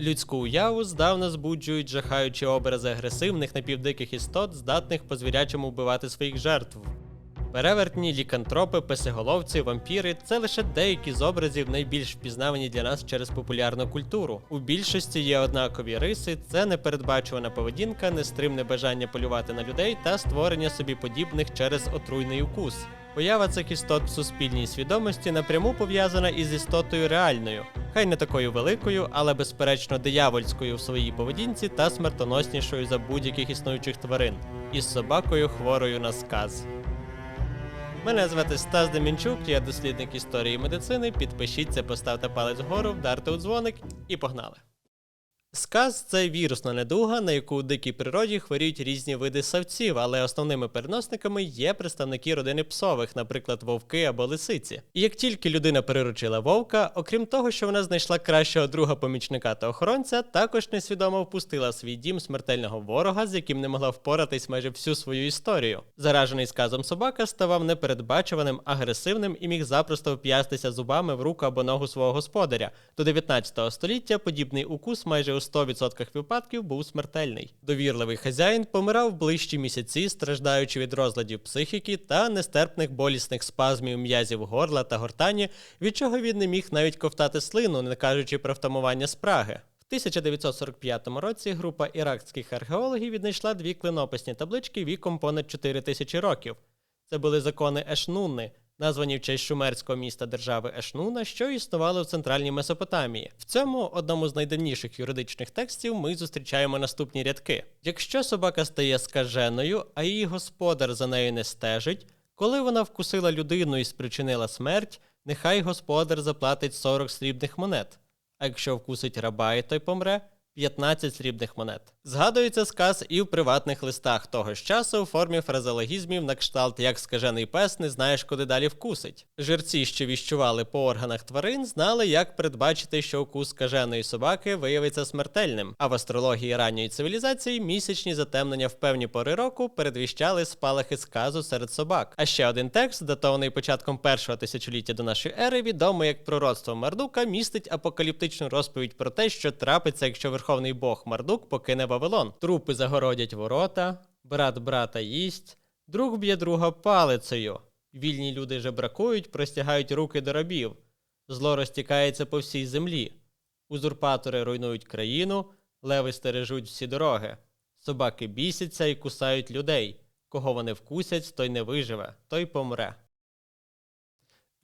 Людську уяву здавна збуджують жахаючі образи агресивних напівдиких істот, здатних по звірячому вбивати своїх жертв. Перевертні, лікантропи, песиголовці, вампіри це лише деякі з образів найбільш впізнавані для нас через популярну культуру. У більшості є однакові риси: це непередбачувана поведінка, нестримне бажання полювати на людей та створення собі подібних через отруйний укус. Поява цих істот в суспільній свідомості напряму пов'язана із істотою реальною, хай не такою великою, але безперечно диявольською в своїй поведінці та смертоноснішою за будь-яких існуючих тварин, із собакою хворою на сказ. Мене звати Стас Демінчук, я дослідник історії медицини. Підпишіться, поставте палець вгору, вдарте у дзвоник і погнали. Сказ це вірусна недуга, на яку у дикій природі хворіють різні види савців, але основними переносниками є представники родини псових, наприклад, вовки або лисиці. І як тільки людина приручила вовка, окрім того, що вона знайшла кращого друга помічника та охоронця, також несвідомо впустила в свій дім смертельного ворога, з яким не могла впоратись майже всю свою історію. Заражений сказом собака ставав непередбачуваним, агресивним і міг запросто вп'ястися зубами в руку або ногу свого господаря. До 19 століття подібний укус майже 100% випадків був смертельний. Довірливий хазяїн помирав ближчі місяці, страждаючи від розладів психіки та нестерпних болісних спазмів м'язів горла та гортані, від чого він не міг навіть ковтати слину, не кажучи про втамування спраги. В 1945 році група іракських археологів віднайшла дві клинописні таблички віком понад 4 тисячі років. Це були закони Ешнунни, названі в честь шумерського міста держави Ешнуна, що існувало в центральній Месопотамії. В цьому одному з найдавніших юридичних текстів ми зустрічаємо наступні рядки: якщо собака стає скаженою, а її господар за нею не стежить, коли вона вкусила людину і спричинила смерть, нехай господар заплатить 40 срібних монет. А якщо вкусить раба і той помре, 15 срібних монет. Згадується сказ і в приватних листах того ж часу у формі фразеологізмів на кшталт як скажений пес не знаєш, куди далі вкусить. Жерці, що віщували по органах тварин, знали, як передбачити, що укус скаженої собаки виявиться смертельним. А в астрології ранньої цивілізації місячні затемнення в певні пори року передвіщали спалахи сказу серед собак. А ще один текст, датований початком першого тисячоліття до нашої ери, відомий як пророцтво Мардука, містить апокаліптичну розповідь про те, що трапиться, якщо верховний бог Мардук покине Вавилон. Трупи загородять ворота, брат брата їсть, друг б'є друга палицею. Вільні люди жебракують, простягають руки до рабів. Зло розтікається по всій землі. Узурпатори руйнують країну, леви стережуть всі дороги. Собаки бісяться і кусають людей. Кого вони вкусять, той не виживе, той помре.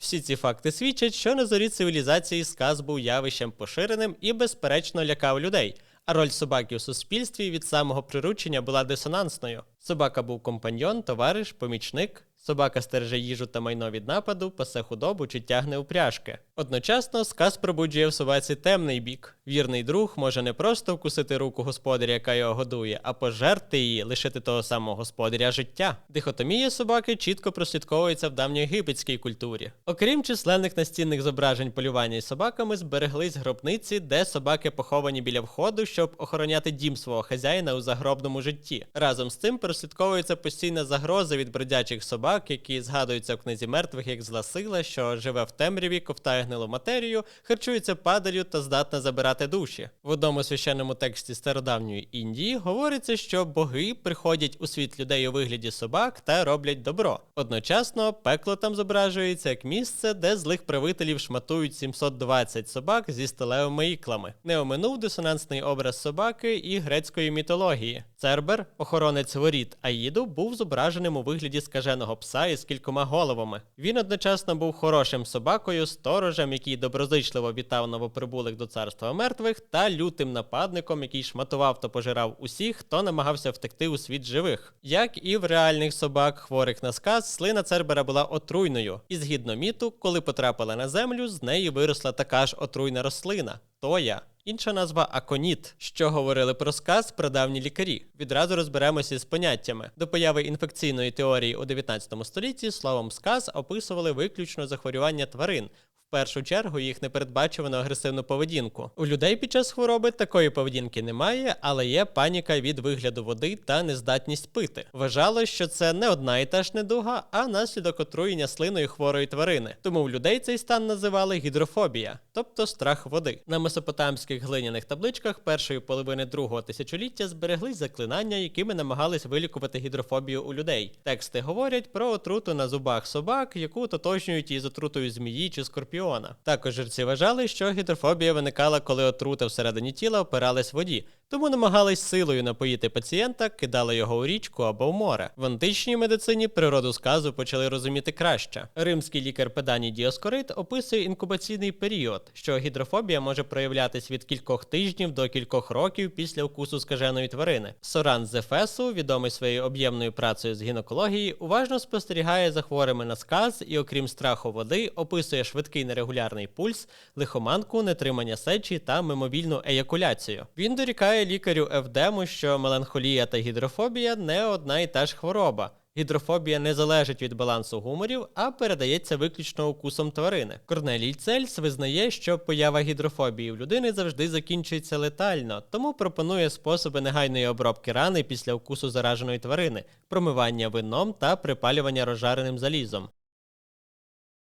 Всі ці факти свідчать, що на зорі цивілізації сказ був явищем поширеним і, безперечно, лякав людей. А роль собаки у суспільстві від самого приручення була дисонансною. Собака був компаньйон, товариш, помічник. Собака стереже їжу та майно від нападу, пасе худобу чи тягне упряжки. Одночасно сказ пробуджує в собаці темний бік. Вірний друг може не просто вкусити руку господаря, яка його годує, а пожерти її, лишити того самого господаря життя. Дихотомія собаки чітко прослідковується в давньоєгипетській культурі. Окрім численних настінних зображень полювання із собаками, збереглись гробниці, де собаки поховані біля входу, щоб охороняти дім свого хазяїна у загробному житті. Разом з цим прослідковується постійна загроза від бродячих собак, які згадуються в книзі мертвих як зла сила, що живе в темряві, ковтає гнилу матерію, харчується падалю та здатна забирати душі. В одному священному тексті стародавньої Індії говориться, що боги приходять у світ людей у вигляді собак та роблять добро. Одночасно пекло там зображується як місце, де злих правителів шматують 720 собак зі сталевими іклами. Не оминув дисонансний образ собаки і грецької мітології. Цербер, охоронець воріт Аїду, був зображеним у вигляді скаженого пса із кількома головами. Він одночасно був хорошим собакою, сторожем, який доброзичливо вітав новоприбулих до царства мертвих, та лютим нападником, який шматував та пожирав усіх, хто намагався втекти у світ живих. Як і в реальних собак, хворих на сказ, слина Цербера була отруйною, і згідно міту, коли потрапила на землю, з неї виросла така ж отруйна рослина тоя. Інша назва аконіт, що говорили про сказ прадавні лікарі. Відразу розберемося з поняттями. До появи інфекційної теорії у 19 столітті словом сказ описували виключно захворювання тварин. Першу чергу їх непередбачувану агресивну поведінку. У людей під час хвороби такої поведінки немає, але є паніка від вигляду води та нездатність пити. Вважало, що це не одна і та ж недуга, а наслідок отруєння слиною хворої тварини. Тому в людей цей стан називали гідрофобія, тобто страх води. На месопотамських глиняних табличках першої половини другого тисячоліття збереглись заклинання, якими намагались вилікувати гідрофобію у людей. Тексти говорять про отруту на зубах собак, яку тотожнюють із отрутою змії чи скорпіона. Також жерці вважали, що гідрофобія виникала, коли отрута всередині тіла опиралась воді, тому намагались силою напоїти пацієнта, кидали його у річку або в море. В античній медицині природу сказу почали розуміти краще. Римський лікар Педаній Діоскорид описує інкубаційний період, що гідрофобія може проявлятись від кількох тижнів до кількох років після укусу скаженої тварини. Соран з Ефесу, відомий своєю об'ємною працею з гінекології, уважно спостерігає за хворими на сказ і, окрім страху води, описує швидкий нерегулярний пульс, лихоманку, нетримання сечі та мимовільну еякуляцію. Він дорікає лікарю Евдему, що меланхолія та гідрофобія не одна і та ж хвороба. Гідрофобія не залежить від балансу гуморів, а передається виключно укусом тварини. Корнелій Цельс визнає, що поява гідрофобії в людини завжди закінчується летально, тому пропонує способи негайної обробки рани після укусу зараженої тварини, промивання вином та припалювання розжареним залізом.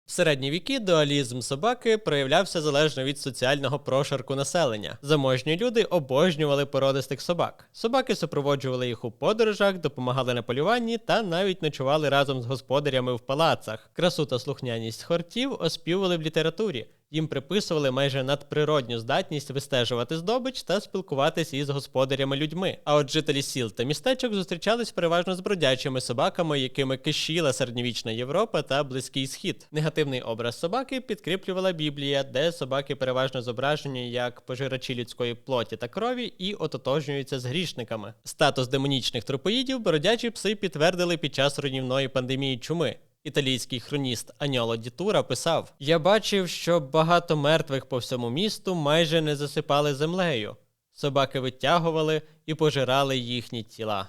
В середні віки дуалізм собаки проявлявся залежно від соціального прошарку населення. Заможні люди обожнювали породистих собак. Собаки супроводжували їх у подорожах, допомагали на полюванні та навіть ночували разом з господарями в палацах. Красу та слухняність хортів оспівували в літературі. Їм приписували майже надприродню здатність вистежувати здобич та спілкуватися із господарями людьми. А от жителі сіл та містечок зустрічались переважно з бродячими собаками, якими кишіла середньовічна Європа та Близький Схід. Негативний образ собаки підкріплювала Біблія, де собаки переважно зображені як пожирачі людської плоті та крові і ототожнюються з грішниками. Статус демонічних трупоїдів бродячі пси підтвердили під час руйнівної пандемії чуми. Італійський хроніст Аньоло Дітура писав: Я бачив, що багато мертвих по всьому місту майже не засипали землею. Собаки витягували і пожирали їхні тіла.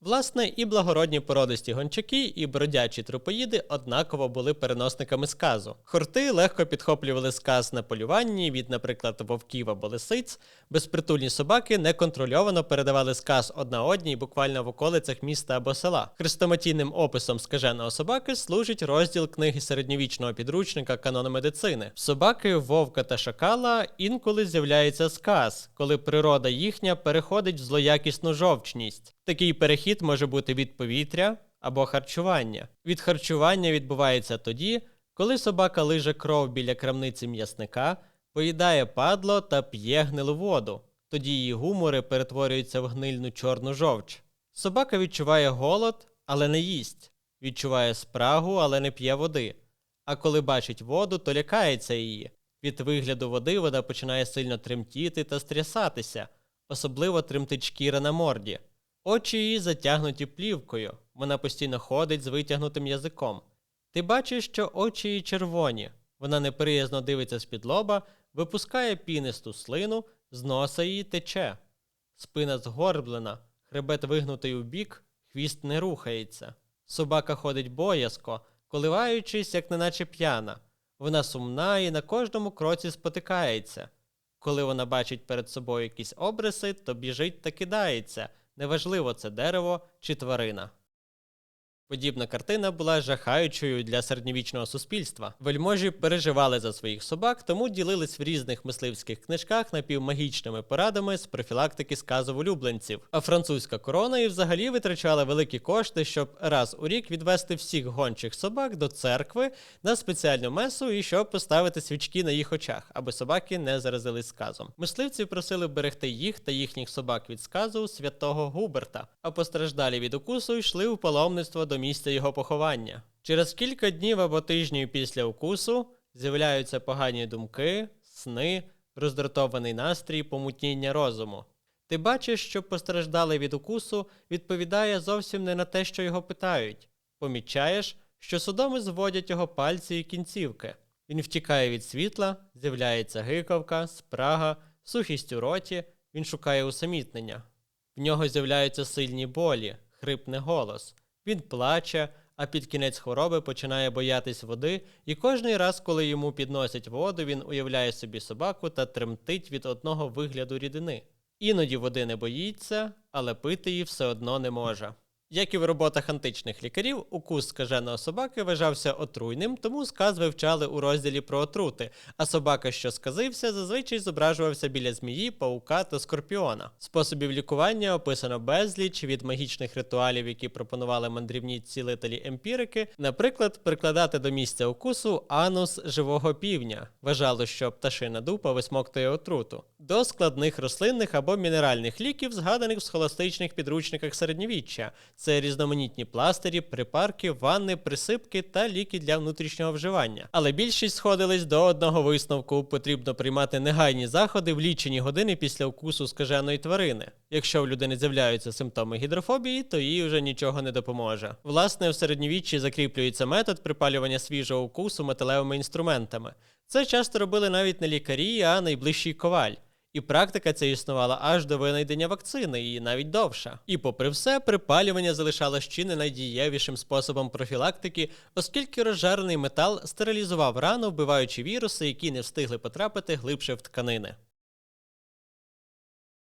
Власне, і благородні породисті гончаки, і бродячі трупоїди однаково були переносниками сказу. Хорти легко підхоплювали сказ на полюванні від, наприклад, вовків або лисиць. Безпритульні собаки неконтрольовано передавали сказ одна одній буквально в околицях міста або села. Хрестоматійним описом скаженого собаки служить розділ книги середньовічного підручника канону медицини. Собаки, вовка та шакала інколи з'являється сказ, коли природа їхня переходить в злоякісну жовчність. Такий перехід може бути від повітря або харчування. Від харчування відбувається тоді, коли собака лиже кров біля крамниці м'ясника, поїдає падло та п'є гнилу воду. Тоді її гумори перетворюються в гнильну чорну жовч. Собака відчуває голод, але не їсть, відчуває спрагу, але не п'є води. А коли бачить воду, то лякається її. Від вигляду води вода починає сильно тремтіти та стрясатися, особливо тремтить шкіра на морді. Очі її затягнуті плівкою, вона постійно ходить з витягнутим язиком. Ти бачиш, що очі її червоні, вона неприязно дивиться з-під лоба, випускає пінисту слину, з носа її тече. Спина згорблена, хребет вигнутий у бік, хвіст не рухається. Собака ходить боязко, коливаючись, як неначе п'яна. Вона сумна і на кожному кроці спотикається. Коли вона бачить перед собою якісь обриси, то біжить та кидається. Неважливо, це дерево чи тварина. Подібна картина була жахаючою для середньовічного суспільства. Вельможі переживали за своїх собак, тому ділились в різних мисливських книжках напівмагічними порадами з профілактики сказу улюбленців. А французька корона і взагалі витрачала великі кошти, щоб раз у рік відвести всіх гончих собак до церкви на спеціальну месу і щоб поставити свічки на їх очах, аби собаки не заразились сказом. Мисливці просили берегти їх та їхніх собак від сказу святого Губерта, а постраждалі від укусу йшли у паломництво до місця його поховання. Через кілька днів або тижнів після укусу з'являються погані думки, сни, роздратований настрій, помутніння розуму. Ти бачиш, що постраждалий від укусу відповідає зовсім не на те, що його питають. Помічаєш, що судоми зводять його пальці і кінцівки. Він втікає від світла, з'являється гикавка, спрага, сухість у роті, він шукає усамітнення. В нього з'являються сильні болі, хрипне голос. Він плаче, а під кінець хвороби починає боятись води, і кожний раз, коли йому підносять воду, він уявляє собі собаку та тремтить від одного вигляду рідини. Іноді води не боїться, але пити її все одно не може. Як і в роботах античних лікарів, укус скаженого собаки вважався отруйним, тому сказ вивчали у розділі про отрути, а собака, що сказився, зазвичай зображувався біля змії, паука та скорпіона. Способів лікування описано безліч від магічних ритуалів, які пропонували мандрівні цілителі емпірики, наприклад, прикладати до місця укусу анус живого півня. Вважало, що пташина дупа висмоктує отруту, до складних рослинних або мінеральних ліків, згаданих в схоластичних підручниках середньовіччя. Це різноманітні пластирі, припарки, ванни, присипки та ліки для внутрішнього вживання. Але більшість сходились до одного висновку: потрібно приймати негайні заходи в лічені години після укусу скаженої тварини. Якщо в людини з'являються симптоми гідрофобії, то їй вже нічого не допоможе. Власне, в середньовіччі закріплюється метод припалювання свіжого укусу металевими інструментами. Це часто робили навіть не лікарі, а найближчий коваль. І практика ця існувала аж до винайдення вакцини, і навіть довша. І попри все, припалювання залишалось чи не найдієвішим способом профілактики, оскільки розжарений метал стерилізував рану, вбиваючи віруси, які не встигли потрапити глибше в тканини.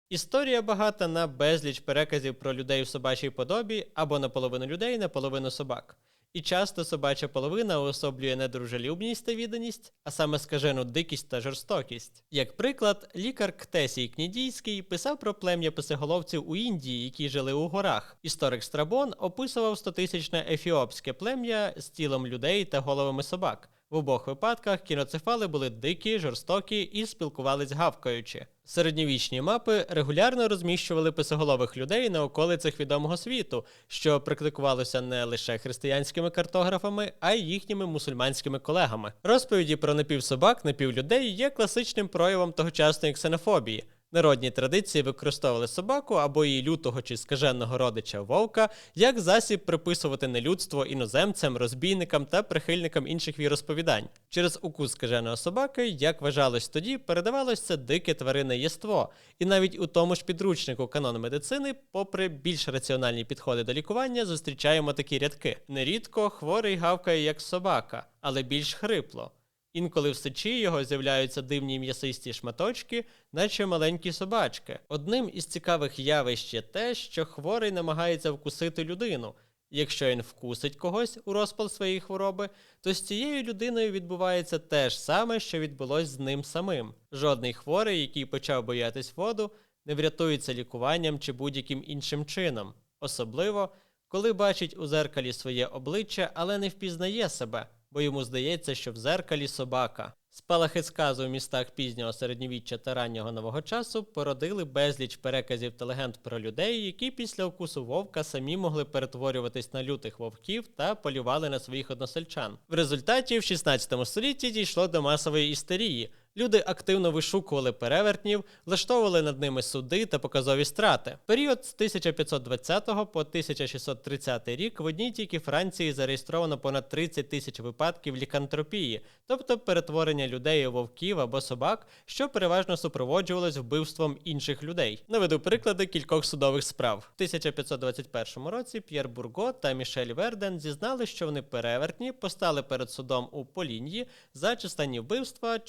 Історія багата на безліч переказів про людей в собачій подобі або наполовину людей, наполовину собак. І часто собача половина уособлює не дружелюбність та відданість, а саме скажену дикість та жорстокість. Як приклад, лікар Ктесій Кнідійський писав про плем'я писиголовців у Індії, які жили у горах. Історик Страбон описував стотисячне ефіопське плем'я з тілом людей та головами собак. В обох випадках кіноцефали були дикі, жорстокі і спілкувались гавкаючи. Середньовічні мапи регулярно розміщували писоголових людей на околицях відомого світу, що практикувалося не лише християнськими картографами, а й їхніми мусульманськими колегами. Розповіді про напівсобак, напівлюдей є класичним проявом тогочасної ксенофобії. Народні традиції використовували собаку або її лютого чи скаженого родича вовка як засіб приписувати нелюдство іноземцям, розбійникам та прихильникам інших віросповідань. Через укус скаженого собаки, як вважалось тоді, передавалось це дике тваринне єство. І навіть у тому ж підручнику канон медицини, попри більш раціональні підходи до лікування, зустрічаємо такі рядки: нерідко хворий гавкає як собака, але більш хрипло. Інколи в сечі його з'являються дивні м'ясисті шматочки, наче маленькі собачки. Одним із цікавих явищ є те, що хворий намагається вкусити людину. Якщо він вкусить когось у розпал своєї хвороби, то з цією людиною відбувається те ж саме, що відбулось з ним самим. Жодний хворий, який почав боятись воду, не врятується лікуванням чи будь-яким іншим чином, особливо коли бачить у зеркалі своє обличчя, але не впізнає себе бо йому здається, що в зеркалі собака. Спалахи сказу в містах пізнього середньовіччя та раннього нового часу породили безліч переказів та легенд про людей, які після укусу вовка самі могли перетворюватись на лютих вовків та полювали на своїх односельчан. В результаті в 16 столітті дійшло до масової істерії. Люди активно вишукували перевертнів, влаштовували над ними суди та показові страти. Період з 1520 по 1630 рік в одній тільки Франції зареєстровано понад 30 тисяч випадків лікантропії, тобто перетворення людей у вовків або собак, що переважно супроводжувалось вбивством інших людей. Наведу приклади кількох судових справ. В 1521 році П'єр Бурго та Мішель Верден зізнали, що вони перевертні, постали перед судом у Поліньї за численні вбивства,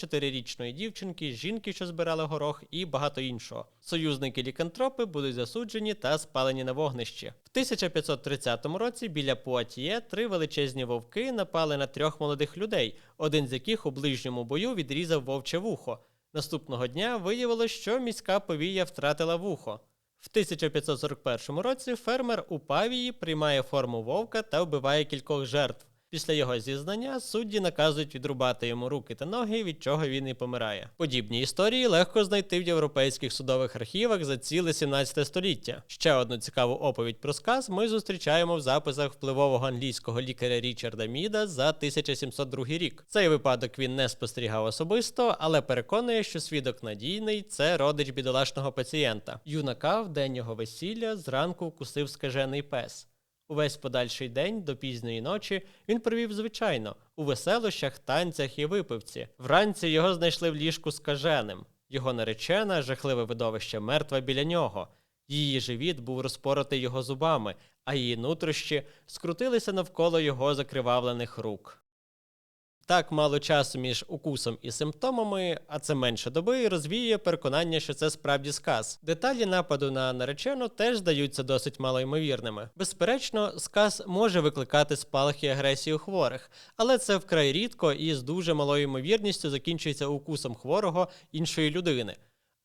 чотирирічної дівчинки, жінки, що збирали горох, і багато іншого. Союзники лікантропи будуть засуджені та спалені на вогнищі. В 1530 році біля Пуатіє три величезні вовки напали на трьох молодих людей, один з яких у ближньому бою відрізав вовче вухо. Наступного дня виявилось, що міська повія втратила вухо. В 1541 році фермер у Павії приймає форму вовка та вбиває кількох жертв. Після його зізнання судді наказують відрубати йому руки та ноги, від чого він і помирає. Подібні історії легко знайти в європейських судових архівах за ціле 17 століття. Ще одну цікаву оповідь про сказ ми зустрічаємо в записах впливового англійського лікаря Річарда Міда за 1702 рік. Цей випадок він не спостерігав особисто, але переконує, що свідок надійний це родич бідолашного пацієнта. Юнака в день його весілля зранку вкусив скажений пес. Увесь подальший день до пізньої ночі він провів звичайно у веселощах, танцях і випивці. Вранці його знайшли в ліжку скаженим. Його наречена, жахливе видовище мертва біля нього. Її живіт був розпоротий його зубами, а її нутрощі скрутилися навколо його закривавлених рук. Так мало часу між укусом і симптомами, а це менше доби, розвіює переконання, що це справді сказ. Деталі нападу на наречену теж здаються досить малоймовірними. Безперечно, сказ може викликати спалахи агресії у хворих, але це вкрай рідко і з дуже малою ймовірністю закінчується укусом хворого іншої людини.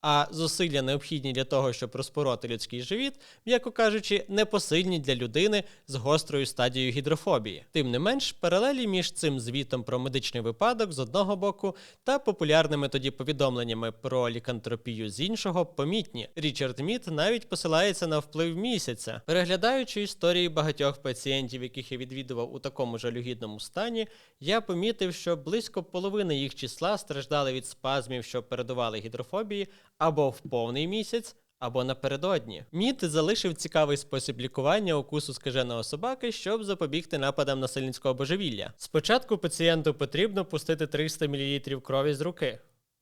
А зусилля необхідні для того, щоб розпороти людський живіт, м'яко кажучи, непосильні для людини з гострою стадією гідрофобії. Тим не менш, паралелі між цим звітом про медичний випадок з одного боку та популярними тоді повідомленнями про лікантропію з іншого помітні. Річард Міт навіть посилається на вплив місяця, переглядаючи історії багатьох пацієнтів, яких я відвідував у такому жалюгідному стані, я помітив, що близько половини їх числа страждали від спазмів, що передували гідрофобії, або в повний місяць, або напередодні. Міт залишив цікавий спосіб лікування укусу скаженого собаки, щоб запобігти нападам насильницького божевілля. Спочатку пацієнту потрібно пустити 300 мл крові з руки.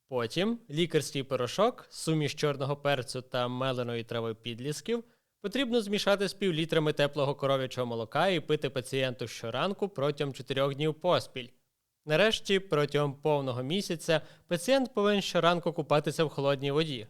Потім лікарський порошок, суміш чорного перцю та меленої трави підлісків потрібно змішати з півлітрами теплого коров'ячого молока і пити пацієнту щоранку протягом 4 днів поспіль. Нарешті, протягом повного місяця, пацієнт повинен щоранку купатися в холодній воді.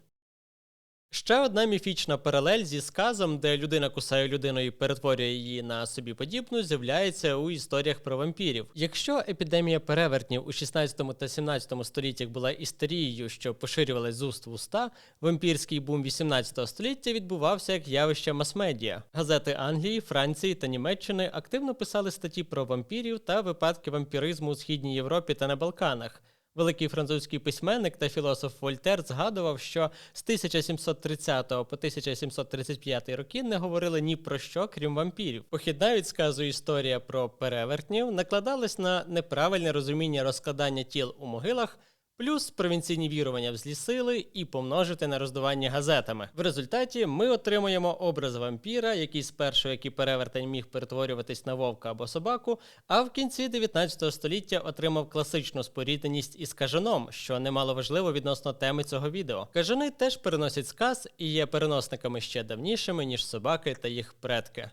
Ще одна міфічна паралель зі сказом, де людина кусає людину і перетворює її на собі подібну, з'являється у історіях про вампірів. Якщо епідемія перевертнів у 16 та 17 століттях була істерією, що поширювалась з уст в уста, вампірський бум 18 століття відбувався як явище мас-медіа. Газети Англії, Франції та Німеччини активно писали статті про вампірів та випадки вампіризму у східній Європі та на Балканах. Великий французький письменник та філософ Вольтер згадував, що з 1730 по 1735 роки не говорили ні про що, крім вампірів. Похідна від сказу історія про перевертнів накладалась на неправильне розуміння розкладання тіл у могилах. Плюс провінційні вірування в злі і помножити на роздування газетами. В результаті ми отримуємо образ вампіра, який спершу, як і перевертень, міг перетворюватись на вовка або собаку, а в кінці 19 століття отримав класичну спорідненість із кажаном, що немало важливо відносно теми цього відео. Кажани теж переносять сказ і є переносниками ще давнішими, ніж собаки та їх предки.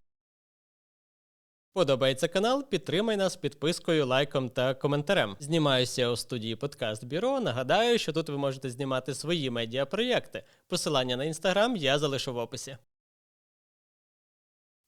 Подобається канал, підтримай нас підпискою, лайком та коментарем. Знімаюся у студії Подкаст Бюро. Нагадаю, що тут ви можете знімати свої медіапроєкти. Посилання на інстаграм я залишу в описі.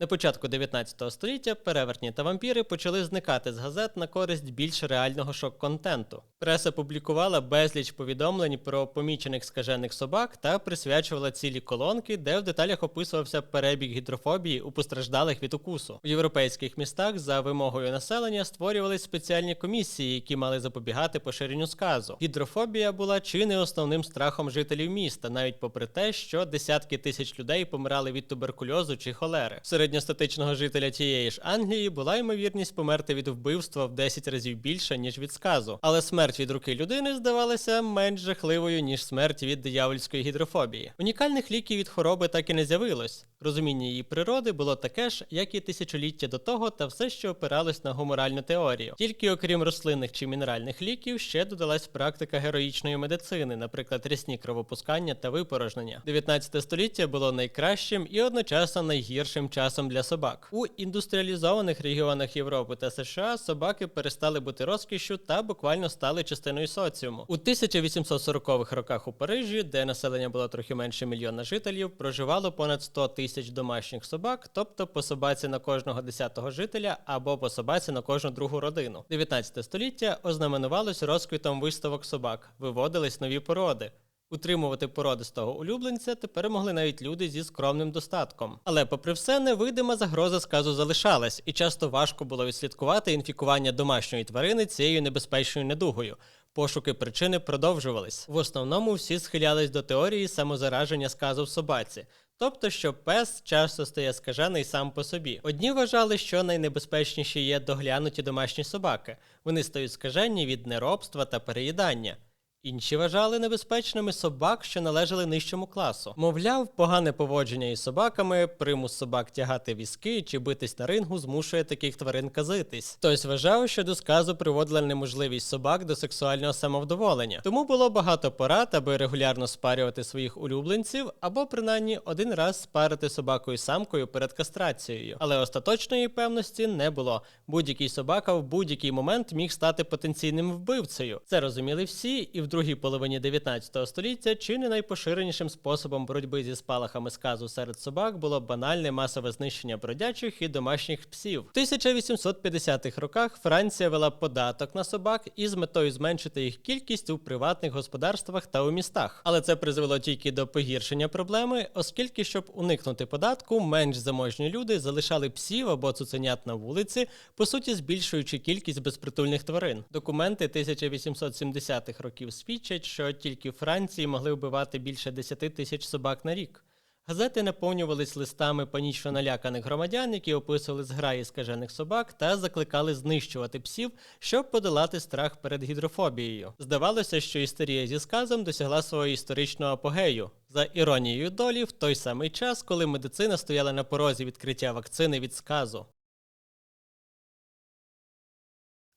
На початку 19 століття перевертні та вампіри почали зникати з газет на користь більш реального шок-контенту. Преса публікувала безліч повідомлень про помічених скажених собак та присвячувала цілі колонки, де в деталях описувався перебіг гідрофобії у постраждалих від укусу. У європейських містах за вимогою населення створювались спеціальні комісії, які мали запобігати поширенню сказу. Гідрофобія була чи не основним страхом жителів міста, навіть попри те, що десятки тисяч людей помирали від туберкульозу чи холери. Середньостатичного жителя тієї ж Англії була ймовірність померти від вбивства в 10 разів більша, ніж від сказу. Але смерть від руки людини здавалася менш жахливою, ніж смерть від диявольської гідрофобії. Унікальних ліків від хвороби так і не з'явилось. Розуміння її природи було таке ж, як і тисячоліття до того, та все, що опиралось на гуморальну теорію. Тільки окрім рослинних чи мінеральних ліків, ще додалась практика героїчної медицини, наприклад, рясні кровопускання та випорожнення. 19 століття було найкращим і одночасно найгіршим часом для собак. У індустріалізованих регіонах Європи та США собаки перестали бути розкішшю та буквально стали частиною соціуму. У 1840-х роках у Парижі, де населення було трохи менше мільйона жителів, проживало понад 100 тисяч домашніх собак, тобто по собаці на кожного десятого жителя або по собаці на кожну другу родину. 19 століття ознаменувалось розквітом виставок собак, виводились нові породи. Утримувати породистого улюбленця тепер могли навіть люди зі скромним достатком. Але, попри все, невидима загроза сказу залишалась, і часто важко було відслідкувати інфікування домашньої тварини цією небезпечною недугою. Пошуки причини продовжувались. В основному всі схилялись до теорії самозараження сказу в собаці. Тобто, що пес часто стає скажений сам по собі. Одні вважали, що найнебезпечніші є доглянуті домашні собаки. Вони стають скажені від неробства та переїдання. Інші вважали небезпечними собак, що належали нижчому класу. Мовляв, погане поводження із собаками, примус собак тягати візки чи битись на рингу змушує таких тварин казитись. Хтось вважав, що до сказу приводила неможливість собак до сексуального самовдоволення. Тому було багато порад, аби регулярно спарювати своїх улюбленців, або принаймні один раз спарити собакою самкою перед кастрацією. Але остаточної певності не було. Будь-який собака в будь-який момент міг стати потенційним вбивцею. Це розуміли всі, і в другій половині 19 століття чи не найпоширенішим способом боротьби зі спалахами сказу серед собак було банальне масове знищення бродячих і домашніх псів. В 1850-х роках Франція вела податок на собак із метою зменшити їх кількість у приватних господарствах та у містах. Але це призвело тільки до погіршення проблеми, оскільки, щоб уникнути податку, менш заможні люди залишали псів або цуценят на вулиці, по суті, збільшуючи кількість безпритульних тварин. Документи 1870-х років свідчать, що тільки в Франції могли вбивати більше 10 тисяч собак на рік. Газети наповнювались листами панічно наляканих громадян, які описували зграї скажених собак та закликали знищувати псів, щоб подолати страх перед гідрофобією. Здавалося, що історія зі сказом досягла свого історичного апогею. За іронією долі, в той самий час, коли медицина стояла на порозі відкриття вакцини від сказу.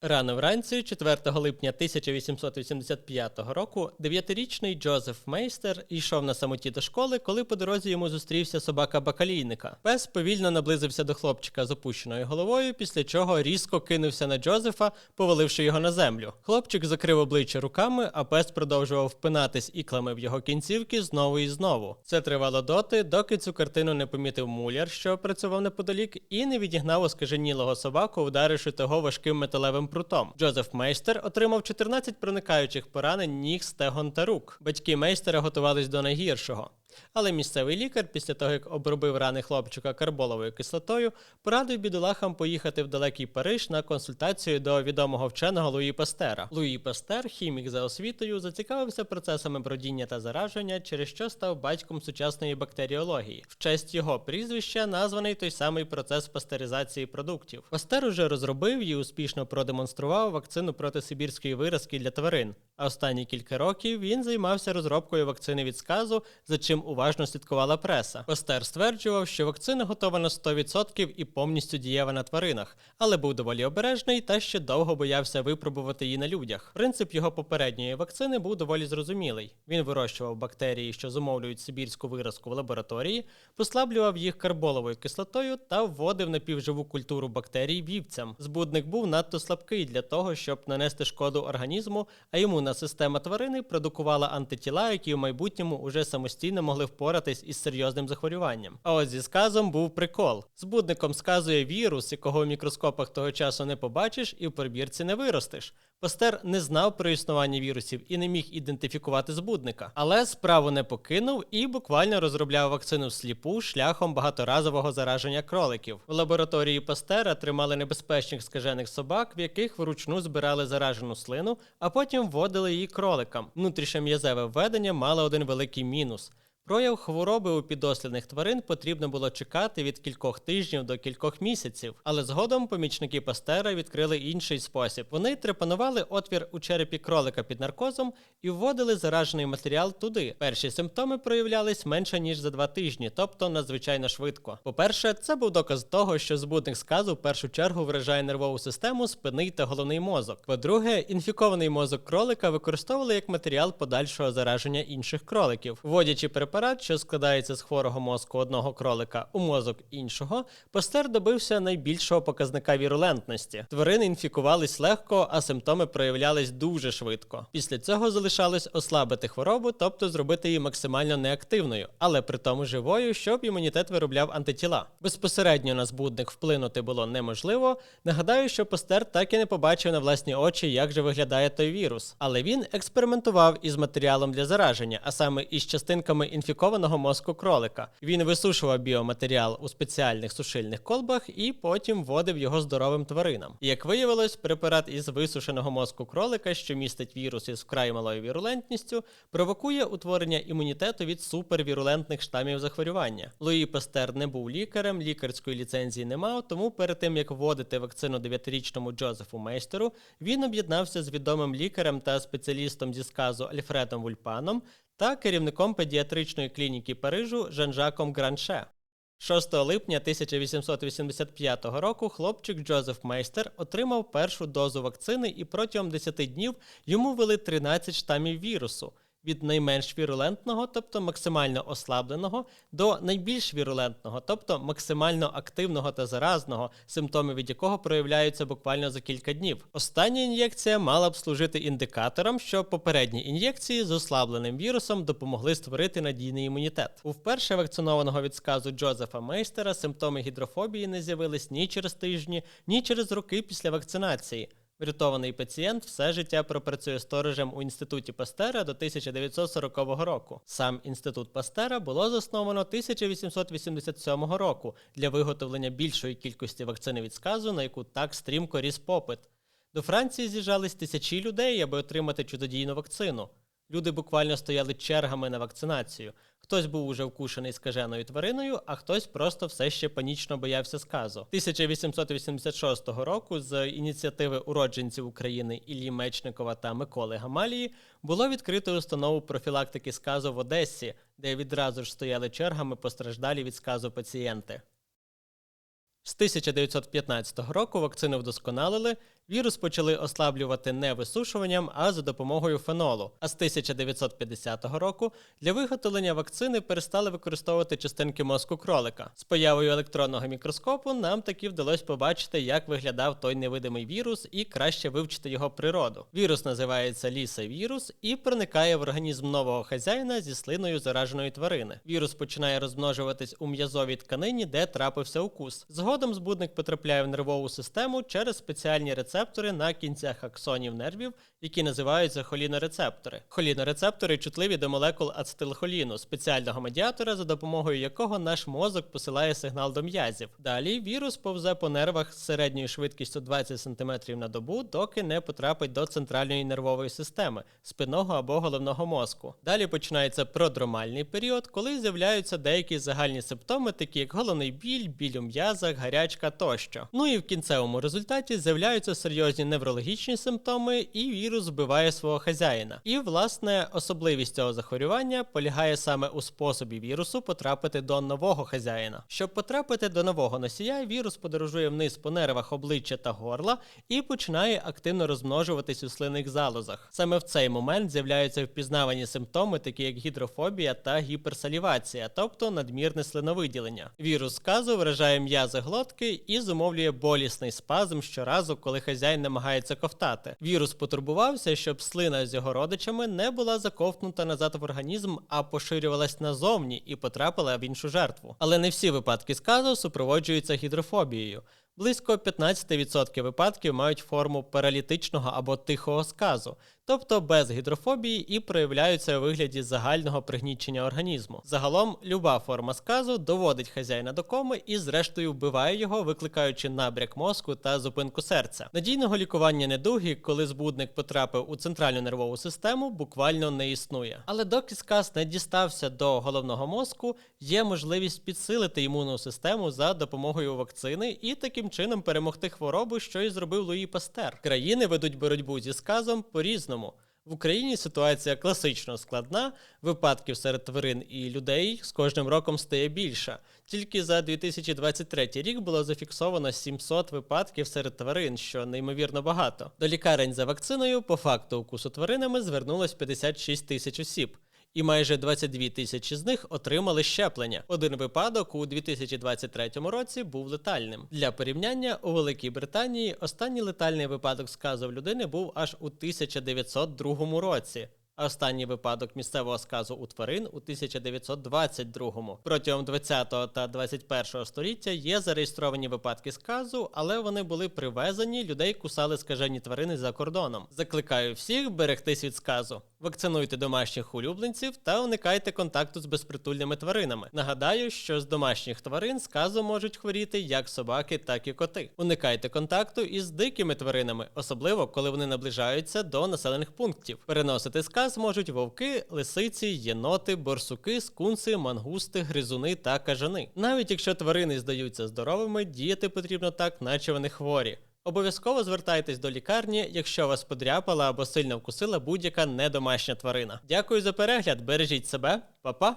Рано вранці, 4 липня 1885 року, дев'ятирічний Джозеф Мейстер йшов на самоті до школи, коли по дорозі йому зустрівся собака бакалійника. Пес повільно наблизився до хлопчика з опущеною головою, після чого різко кинувся на Джозефа, поваливши його на землю. Хлопчик закрив обличчя руками, а пес продовжував впинатись іклами в його кінцівки знову і знову. Це тривало доти, доки цю картину не помітив муляр, що працював неподалік, і не відігнав оскаженілого собаку, ударивши того важким металевим прутом. Джозеф Мейстер отримав 14 проникаючих поранень ніг, стегон та рук. Батьки мейстера готувались до найгіршого. Але місцевий лікар, після того як обробив рани хлопчика карболовою кислотою, порадив бідолахам поїхати в далекий Париж на консультацію до відомого вченого Луї Пастера. Луї Пастер, хімік за освітою, зацікавився процесами бродіння та зараження, через що став батьком сучасної бактеріології. В честь його прізвища названий той самий процес пастеризації продуктів. Пастер уже розробив і успішно продемонстрував вакцину проти сибірської виразки для тварин. А останні кілька років він займався розробкою вакцини від сказу, за чим уважно слідкувала преса. Пастер стверджував, що вакцина готова на 100% і повністю дієва на тваринах, але був доволі обережний та ще довго боявся випробувати її на людях. Принцип його попередньої вакцини був доволі зрозумілий. Він вирощував бактерії, що зумовлюють сибірську виразку в лабораторії, послаблював їх карболовою кислотою та вводив напівживу культуру бактерій вівцям. Збудник був надто слабкий для того, щоб нанести шкоду організму, а імунна система тварини продукувала антитіла, які в майбутньому уже самостійно могли впоратись із серйозним захворюванням. А от зі сказом був прикол. Збудником сказує вірус, якого в мікроскопах того часу не побачиш і в перебірці не виростеш. Пастер не знав про існування вірусів і не міг ідентифікувати збудника, але справу не покинув і буквально розробляв вакцину всліпу шляхом багаторазового зараження кроликів. В лабораторії Пастера тримали небезпечних скажених собак, в яких вручну збирали заражену слину, а потім вводили її кроликам. Внутрішнє м'язеве введення мало один великий мінус. Прояв хвороби у підослідних тварин потрібно було чекати від кількох тижнів до кількох місяців, але згодом помічники Пастера відкрили інший спосіб. Вони трепанували отвір у черепі кролика під наркозом і вводили заражений матеріал туди. Перші симптоми проявлялись менше ніж за два тижні, тобто надзвичайно швидко. По-перше, це був доказ того, що збудник сказу в першу чергу вражає нервову систему, спинний та головний мозок. По-друге, інфікований мозок кролика використовували як матеріал подальшого зараження інших кроликів, вводячи препарат, що складається з хворого мозку одного кролика у мозок іншого, Пастер добився найбільшого показника вірулентності. Тварини інфікувались легко, а симптоми проявлялись дуже швидко. Після цього залишалось ослабити хворобу, тобто зробити її максимально неактивною, але при тому живою, щоб імунітет виробляв антитіла. Безпосередньо на збудник вплинути було неможливо. Нагадаю, що Пастер так і не побачив на власні очі, як же виглядає той вірус, але він експериментував із матеріалом для зараження, а саме із частинками інфікованого мозку кролика. Він висушував біоматеріал у спеціальних сушильних колбах і потім вводив його здоровим тваринам. Як виявилось, препарат із висушеного мозку кролика, що містить вірус із вкрай малою вірулентністю, провокує утворення імунітету від супервірулентних штамів захворювання. Луї Пастер не був лікарем, лікарської ліцензії не мав, тому перед тим як вводити вакцину 9-річному Джозефу Мейстеру, він об'єднався з відомим лікарем та спеціалістом зі сказу Альфредом Вульпаном та керівником педіатричної клініки Парижу Жан-Жаком Гранше. 6 липня 1885 року хлопчик Джозеф Мейстер отримав першу дозу вакцини і протягом 10 днів йому ввели 13 штамів вірусу від найменш вірулентного, тобто максимально ослабленого, до найбільш вірулентного, тобто максимально активного та заразного, симптоми від якого проявляються буквально за кілька днів. Остання ін'єкція мала б служити індикатором, що попередні ін'єкції з ослабленим вірусом допомогли створити надійний імунітет. У вперше вакцинованого від сказу Джозефа Мейстера симптоми гідрофобії не з'явились ні через тижні, ні через роки після вакцинації. Врятований пацієнт все життя пропрацює сторожем у інституті Пастера до 1940 року. Сам інститут Пастера було засновано 1887 року для виготовлення більшої кількості вакцини від сказу, на яку так стрімко ріс попит. До Франції з'їжджались тисячі людей, аби отримати чудодійну вакцину. Люди буквально стояли чергами на вакцинацію. Хтось був уже вкушений скаженою твариною, а хтось просто все ще панічно боявся сказу. 1886 року з ініціативи уродженців України Іллі Мечникова та Миколи Гамалії було відкрито установу профілактики сказу в Одесі, де відразу ж стояли чергами постраждалі від сказу пацієнти. З 1915 року вакцину вдосконалили, вірус почали ослаблювати не висушуванням, а за допомогою фенолу. А з 1950 року для виготовлення вакцини перестали використовувати частинки мозку кролика. З появою електронного мікроскопу нам таки вдалося побачити, як виглядав той невидимий вірус, і краще вивчити його природу. Вірус називається лісавірус і проникає в організм нового хазяїна зі слиною зараженої тварини. Вірус починає розмножуватись у м'язовій тканині, де трапився укус. Згодом збудник потрапляє в нервову систему через спеціальні рецептори на кінцях аксонів нервів, які називаються холінорецептори. Холінорецептори чутливі до молекул ацетилхоліну, спеціального медіатора, за допомогою якого наш мозок посилає сигнал до м'язів. Далі вірус повзе по нервах з середньою швидкістю 20 см на добу, доки не потрапить до центральної нервової системи, спинного або головного мозку. Далі починається продромальний період, коли з'являються деякі загальні симптоми, такі як головний біль, біль у м'язах, гарячка тощо. Ну і в кінцевому результаті з'являються серйозні неврологічні симптоми, і вірус вбиває свого хазяїна. І власне особливість цього захворювання полягає саме у способі вірусу потрапити до нового хазяїна. Щоб потрапити до нового носія, вірус подорожує вниз по нервах обличчя та горла і починає активно розмножуватись у слинних залозах. Саме в цей момент з'являються впізнавані симптоми, такі як гідрофобія та гіперсалівація, тобто надмірне слиновиділення. Вірус сказу вражає м'язи глотки і зумовлює болісний спазм щоразу, коли хазяїн намагається ковтати. Вірус потурбувався, щоб слина з його родичами не була заковтнута назад в організм, а поширювалась назовні і потрапила в іншу жертву. Але не всі випадки сказу супроводжуються гідрофобією. Близько 15% випадків мають форму паралітичного або тихого сказу, тобто без гідрофобії і проявляються у вигляді загального пригнічення організму. Загалом, люба форма сказу доводить хазяїна до коми і, зрештою, вбиває його, викликаючи набряк мозку та зупинку серця. Надійного лікування недуги, коли збудник потрапив у центральну нервову систему, буквально не існує. Але доки сказ не дістався до головного мозку, є можливість підсилити імунну систему за допомогою вакцини і таким чином перемогти хворобу, що і зробив Луї Пастер. Країни ведуть боротьбу зі сказом по-різному. В Україні ситуація класично складна, випадків серед тварин і людей з кожним роком стає більше. Тільки за 2023 рік було зафіксовано 700 випадків серед тварин, що неймовірно багато. До лікарень за вакциною по факту укусу тваринами звернулось 56 тисяч осіб. І майже 22 тисячі з них отримали щеплення. Один випадок у 2023 році був летальним. Для порівняння у Великій Британії останній летальний випадок сказу в людини був аж у 1902 році. А останній випадок місцевого сказу у тварин у 1922-му. Протягом 20-го та 21-го століття є зареєстровані випадки сказу, але вони були привезені, людей кусали скажені тварини за кордоном. Закликаю всіх берегтись від сказу. Вакцинуйте домашніх улюбленців та уникайте контакту з безпритульними тваринами. Нагадаю, що з домашніх тварин сказу можуть хворіти як собаки, так і коти. Уникайте контакту із дикими тваринами, особливо коли вони наближаються до населених пунктів. Переносити сказ можуть вовки, лисиці, єноти, борсуки, скунси, мангусти, гризуни та кажани. Навіть якщо тварини здаються здоровими, діяти потрібно так, наче вони хворі. Обов'язково звертайтесь до лікарні, якщо вас подряпала або сильно вкусила будь-яка недомашня тварина. Дякую за перегляд, бережіть себе, па-па!